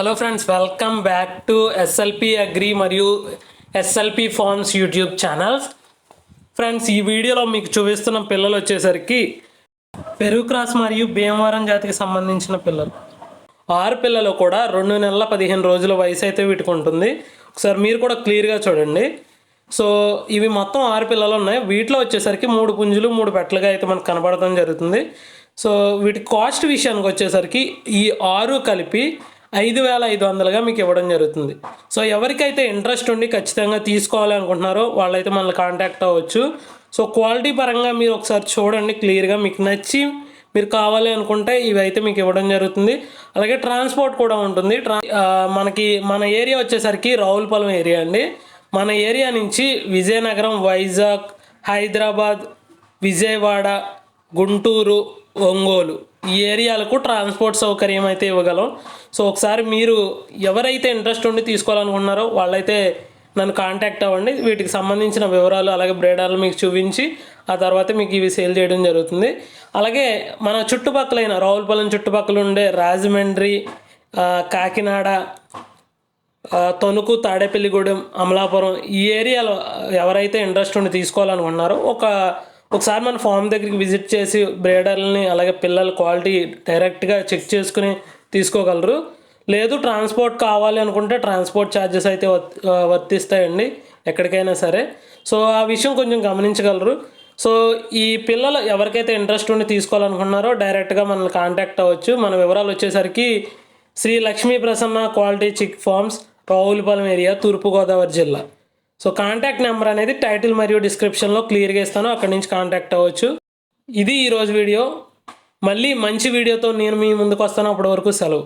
Hello friends welcome back to SLP agri మరియు SLP farms YouTube channels friends ఈ వీడియోలో మీకు చూపిస్తున్న పిల్లలు వచ్చేసరికి పెరుగు క్రాస్ మరియు భీమవరం జాతికి సంబంధించిన పిల్లలు. ఆరు పిల్లలు కూడా రెండు నెలల పదిహేను రోజుల వయసు అయితే వీటికి ఉంటుంది ఒకసారి మీరు కూడా క్లియర్గా చూడండి. సో ఇవి మొత్తం ఆరు పిల్లలు ఉన్నాయి. వీటిలో వచ్చేసరికి మూడు పుంజులు మూడు పెట్టలుగా అయితే మనకు కనబడటం జరుగుతుంది. సో వీటి కాస్ట్ విషయానికి వచ్చేసరికి ఈ ఆరు కలిపి ఐదు వేల ఐదు వందలుగా మీకు ఇవ్వడం జరుగుతుంది. సో ఎవరికైతే ఇంట్రెస్ట్ ఉండి ఖచ్చితంగా తీసుకోవాలి అనుకుంటున్నారో వాళ్ళైతే మనల్ని కాంటాక్ట్ అవ్వచ్చు. సో క్వాలిటీ పరంగా మీరు ఒకసారి చూడండి క్లియర్గా మీకు నచ్చి మీరు కావాలి అనుకుంటే ఇవి అయితే మీకు ఇవ్వడం జరుగుతుంది. అలాగే ట్రాన్స్పోర్ట్ కూడా ఉంటుంది. ట్రా మనకి మన ఏరియా వచ్చేసరికి రావులపాలెం ఏరియా అండి. మన ఏరియా నుంచి విజయనగరం వైజాగ్ హైదరాబాద్ విజయవాడ గుంటూరు ఒంగోలు ఈ ఏరియాలకు ట్రాన్స్పోర్ట్ సౌకర్యం అయితే ఇవ్వగలం. సో ఒకసారి మీరు ఎవరైతే ఇంట్రెస్ట్ ఉండి తీసుకోవాలనుకుంటున్నారో వాళ్ళైతే నన్ను కాంటాక్ట్ అవ్వండి. వీటికి సంబంధించిన వివరాలు అలాగే బ్రేడాలు మీకు చూపించి ఆ తర్వాత మీకు ఇవి సేల్ చేయడం జరుగుతుంది. అలాగే మన చుట్టుపక్కలైన రావులపాలెం చుట్టుపక్కల ఉండే రాజమండ్రి కాకినాడ తణుకు తాడేపల్లిగూడెం అమలాపురం ఈ ఏరియాలో ఎవరైతే ఇంట్రెస్ట్ ఉండి తీసుకోవాలనుకున్నారో ఒక ఒకసారి మన ఫామ్ దగ్గరికి విజిట్ చేసి బ్రేడర్లని అలాగే పిల్లల క్వాలిటీ డైరెక్ట్గా చెక్ చేసుకుని తీసుకోగలరు. లేదు ట్రాన్స్పోర్ట్ కావాలి అనుకుంటే ట్రాన్స్పోర్ట్ ఛార్జెస్ అయితే వర్తిస్తాయండి ఎక్కడికైనా సరే. సో ఆ విషయం కొంచెం గమనించగలరు. సో ఈ పిల్లలు ఎవరికైతే ఇంట్రెస్ట్ ఉండి తీసుకోవాలనుకున్నారో డైరెక్ట్గా మనల్ని కాంటాక్ట్ అవ్వచ్చు. మన వివరాలు వచ్చేసరికి Sri Lakshmi Prasanna quality chick farms Ravulapalem area Thurpu Godavari జిల్లా. సో కాంటాక్ట్ నెంబర్ అనేది టైటిల్ మరియు డిస్క్రిప్షన్లో క్లియర్గా ఇస్తాను. అక్కడి నుంచి కాంటాక్ట్ అవ్వచ్చు. ఇది ఈరోజు వీడియో. మళ్ళీ మంచి వీడియోతో నేను మీ ముందుకు వస్తాను. అప్పటి వరకు సెలవు.